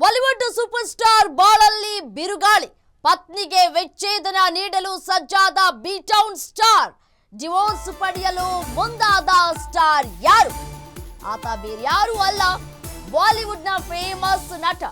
Bollywood super star ಬಾಳಲ್ಲಿ ಬಿರುಗಾಳಿ. ಪತ್ನಿಗೆ ವಿಚ್ಛೇದನ ನೀಡಲು ಸಜ್ಜಾದ ಬಿ ಟೌನ್ ಸ್ಟಾರ್. ಡಿವೋರ್ಸ್ ಪಡೆಯಲು ಮುಂದಾದ ಸ್ಟಾರ್ ಯಾರು? ಆತ ಬೇರ್ಯಾರೂ ಅಲ್ಲ, ಬಾಲಿವುಡ್ನ ಫೇಮಸ್ ನಟ.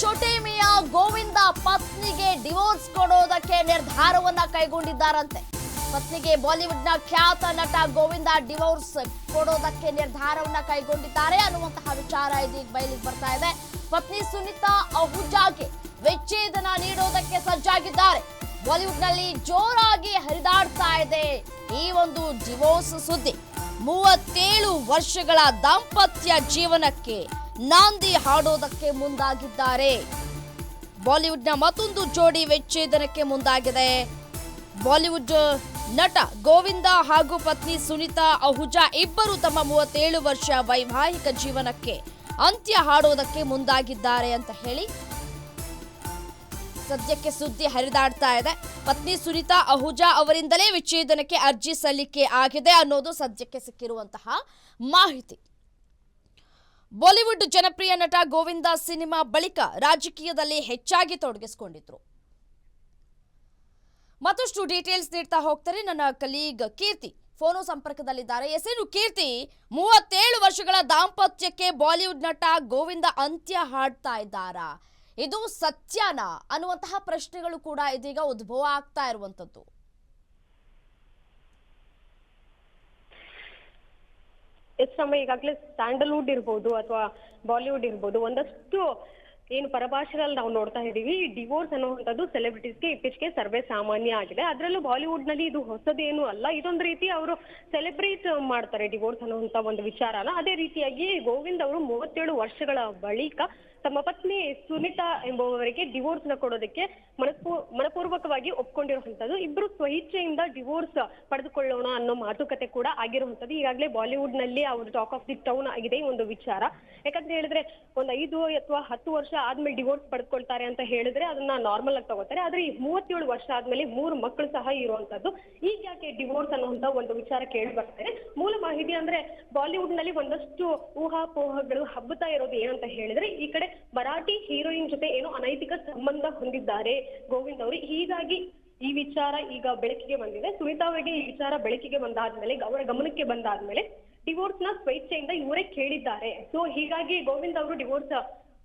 ಚೊಟೇಮಿಯ ಗೋವಿಂದ ಪತ್ನಿಗೆ ಡಿವೋರ್ಸ್ ಕೊಡೋದಕ್ಕೆ ನಿರ್ಧಾರವನ್ನ ಕೈಗೊಂಡಿದ್ದಾರಂತೆ. ಪತ್ನಿಗೆ ಬಾಲಿವುಡ್ನ ಖ್ಯಾತ ನಟ ಗೋವಿಂದ ಡಿವೋರ್ಸ್ ಕೊಡೋದಕ್ಕೆ ನಿರ್ಧಾರವನ್ನ ಕೈಗೊಂಡಿದ್ದಾರೆ ಅನ್ನುವಂತಹ ವಿಚಾರ ಇದೀಗ ಬಯಲಿಗೆ ಬರ್ತಾ ಇದೆ. ಪತ್ನಿ ಸುನಿತಾ ಅಹುಜಾಗೆ ವಿಚ್ಛೇದನ ನೀಡೋದಕ್ಕೆ ಸಜ್ಜಾಗಿದ್ದಾರೆ. ಬಾಲಿವುಡ್ನಲ್ಲಿ ಜೋರಾಗಿ ಹರಿದಾಡ್ತಾ ಇದೆ ಈ ಒಂದು ಡಿವೋರ್ಸ್ ಸುದ್ದಿ. ಮೂವತ್ತೇಳು ವರ್ಷಗಳ ದಾಂಪತ್ಯ ಜೀವನಕ್ಕೆ ನಾಂದಿ ಹಾಡೋದಕ್ಕೆ ಮುಂದಾಗಿದ್ದಾರೆ. ಬಾಲಿವುಡ್ನ ಮತ್ತೊಂದು ಜೋಡಿ ವಿಚ್ಛೇದನಕ್ಕೆ ಮುಂದಾಗಿದೆ. ಬಾಲಿವುಡ್ ನಟ ಗೋವಿಂದ ಹಾಗೂ ಪತ್ನಿ ಸುನಿತಾ ಅಹುಜಾ ಇಬ್ಬರು ತಮ್ಮ ಮೂವತ್ತೇಳು ವರ್ಷ ವೈವಾಹಿಕ ಜೀವನಕ್ಕೆ ಅಂತ್ಯ ಹಾಡೋದಕ್ಕೆ ಮುಂದಾಗಿದ್ದಾರೆ ಅಂತ ಹೇಳಿ ಸದ್ಯಕ್ಕೆ ಸುದ್ದಿ ಹರಿದಾಡ್ತಾ ಇದೆ. ಪತ್ನಿ ಸುನಿತಾ ಅಹುಜಾ ಅವರಿಂದಲೇ ವಿಚ್ಛೇದನಕ್ಕೆ ಅರ್ಜಿ ಸಲ್ಲಿಕೆ ಆಗಿದೆ ಅನ್ನೋದು ಸದ್ಯಕ್ಕೆ ಸಿಕ್ಕಿರುವಂತಹ ಮಾಹಿತಿ. ಬಾಲಿವುಡ್ ಜನಪ್ರಿಯ ನಟ ಗೋವಿಂದ ಸಿನಿಮಾ ಬಳಿಕ ರಾಜಕೀಯದಲ್ಲಿ ಹೆಚ್ಚಾಗಿ ತೊಡಗಿಸಿಕೊಂಡಿದ್ರು. ಮತ್ತಷ್ಟು ಡೀಟೇಲ್ಸ್ ನೀಡ್ತಾ ಹೋಗ್ತಾರೆ ನನ್ನ ಕಲೀಗ್ ಕೀರ್ತಿ. ಫೋನು ಸಂಪರ್ಕದಲ್ಲಿದ್ದಾರೆ. ಎಸೇನು ಕೀರ್ತಿ, ಮೂವತ್ತೇಳು ವರ್ಷಗಳ ದಾಂಪತ್ಯಕ್ಕೆ ಬಾಲಿವುಡ್ ನಟ ಗೋವಿಂದ ಅಂತ್ಯ ಹಾಡ್ತಾ ಇದ್ದಾರಾ? ಇದು ಸತ್ಯನಾ ಅನ್ನುವಂತಹ ಪ್ರಶ್ನೆಗಳು ಕೂಡ ಇದೀಗ ಉದ್ಭವ ಆಗ್ತಾ ಇರುವಂತದ್ದು ಎಷ್ಟ್ ಸಮಯ ಈಗಾಗಲೇ ಸ್ಯಾಂಡಲ್ವುಡ್ ಇರ್ಬೋದು ಅಥವಾ ಬಾಲಿವುಡ್ ಇರ್ಬೋದು ಒಂದಷ್ಟು ಏನು ಪರಭಾಷೆಗಳಲ್ಲಿ ನಾವು ನೋಡ್ತಾ ಇದ್ದೀವಿ ಡಿವೋರ್ಸ್ ಅನ್ನುವಂಥದ್ದು ಸೆಲೆಬ್ರಿಟೀಸ್ಗೆ ಇತ್ತೀಚೆಗೆ ಸರ್ವೇ ಸಾಮಾನ್ಯ ಆಗಿದೆ. ಅದರಲ್ಲೂ ಬಾಲಿವುಡ್ನಲ್ಲಿ ಇದು ಹೊಸದೇನು ಅಲ್ಲ. ಇದೊಂದು ರೀತಿ ಅವರು ಸೆಲೆಬ್ರೇಟ್ ಮಾಡ್ತಾರೆ ಡಿವೋರ್ಸ್ ಅನ್ನುವಂಥ ಒಂದು ವಿಚಾರನ. ಅದೇ ರೀತಿಯಾಗಿ ಗೋವಿಂದ್ ಅವರು ಮೂವತ್ತೇಳು ವರ್ಷಗಳ ಬಳಿಕ ತಮ್ಮ ಪತ್ನಿ ಸುನಿತಾ ಎಂಬುವವರಿಗೆ ಡಿವೋರ್ಸ್ನ ಕೊಡೋದಕ್ಕೆ ಮನಸ್ಪೂ, ಮನಪೂರ್ವಕವಾಗಿ ಒಪ್ಕೊಂಡಿರುವಂತದ್ದು ಇಬ್ರು ಸ್ವಇಚ್ಛೆಯಿಂದ ಡಿವೋರ್ಸ್ ಪಡೆದುಕೊಳ್ಳೋಣ ಅನ್ನೋ ಮಾತುಕತೆ ಕೂಡ ಆಗಿರುವಂತದ್ದು ಈಗಾಗಲೇ ಬಾಲಿವುಡ್ನಲ್ಲಿ ಅವರು ಟಾಕ್ ಆಫ್ ದಿ ಟೌನ್ ಆಗಿದೆ ಈ ಒಂದು ವಿಚಾರ. ಯಾಕಂತ ಹೇಳಿದ್ರೆ, ಒಂದ್ ಐದು ಅಥವಾ ಹತ್ತು ವರ್ಷ ಆದ್ಮೇಲೆ ಡಿವೋರ್ಸ್ ಪಡ್ಕೊಳ್ತಾರೆ ಅಂತ ಹೇಳಿದ್ರೆ ಅದನ್ನ ನಾರ್ಮಲ್ ಆಗಿ ತಗೋತಾರೆ. ಆದ್ರೆ ಈ ಮೂವತ್ತೇಳು ವರ್ಷ ಆದ್ಮೇಲೆ ಮೂರು ಮಕ್ಕಳು ಸಹ ಇರುವಂತದ್ದು. ಈಗ ಯಾಕೆ ಡಿವೋರ್ಸ್ ಅನ್ನುವಂತ ಒಂದು ವಿಚಾರ ಕೇಳಿ ಬರ್ತಾರೆ ಮೂಲ ಮಾಹಿತಿ ಅಂದ್ರೆ ಬಾಲಿವುಡ್ನಲ್ಲಿ ಒಂದಷ್ಟು ಊಹಾಪೋಹಗಳು ಹಬ್ಬತಾ ಇರೋದು ಏನಂತ ಹೇಳಿದ್ರೆ ಈ ಕಡೆ ಮರಾಠಿ ಹೀರೋಯಿನ್ ಜೊತೆ ಏನೋ ಅನೈತಿಕ ಸಂಬಂಧ ಹೊಂದಿದ್ದಾರೆ ಗೋವಿಂದ್ ಅವರು. ಹೀಗಾಗಿ ಈ ವಿಚಾರ ಈಗ ಬೆಳಕಿಗೆ ಬಂದಿದೆ. ಸುನೀತಾ ಅವರಿಗೆ ಈ ವಿಚಾರ ಬೆಳಕಿಗೆ ಬಂದಾದ್ಮೇಲೆ, ಅವರ ಗಮನಕ್ಕೆ ಬಂದಾದ್ಮೇಲೆ ಡಿವೋರ್ಸ್ನ ಸ್ವೇಚ್ಛೆಯಿಂದ ಇವರೇ ಕೇಳಿದ್ದಾರೆ. ಸೊ ಹೀಗಾಗಿ ಗೋವಿಂದ್ ಅವರು ಡಿವೋರ್ಸ್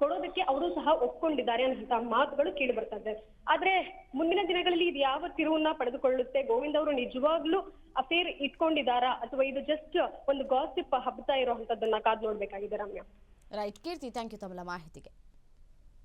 ಕೊಡೋದಕ್ಕೆ ಅವರು ಸಹ ಒಪ್ಕೊಂಡಿದ್ದಾರೆ ಅನ್ನುವಂತಹ ಮಾತುಗಳು ಕೇಳಿ ಬರ್ತಾ ಇದೆ ಆದ್ರೆ ಮುಂದಿನ ದಿನಗಳಲ್ಲಿ ಇದು ಯಾವ ತಿರುವನ್ನ ಪಡೆದುಕೊಳ್ಳುತ್ತೆ? ಗೋವಿಂದ್ ಅವರು ನಿಜವಾಗ್ಲೂ ಅಫೇರ್ ಇಟ್ಕೊಂಡಿದ್ದಾರಾ? ಅಥವಾ ಇದು ಜಸ್ಟ್ ಒಂದು ಗಾಸಿಪ್ ಹಬ್ಬತಾ ಇರುವಂತದ್ದನ್ನ ಕಾದ್ ನೋಡ್ಬೇಕಾಗಿದೆ Ramya? Right Keerthi thank you ತಮ್ಮ ಮಾಹಿತಿಗೆ.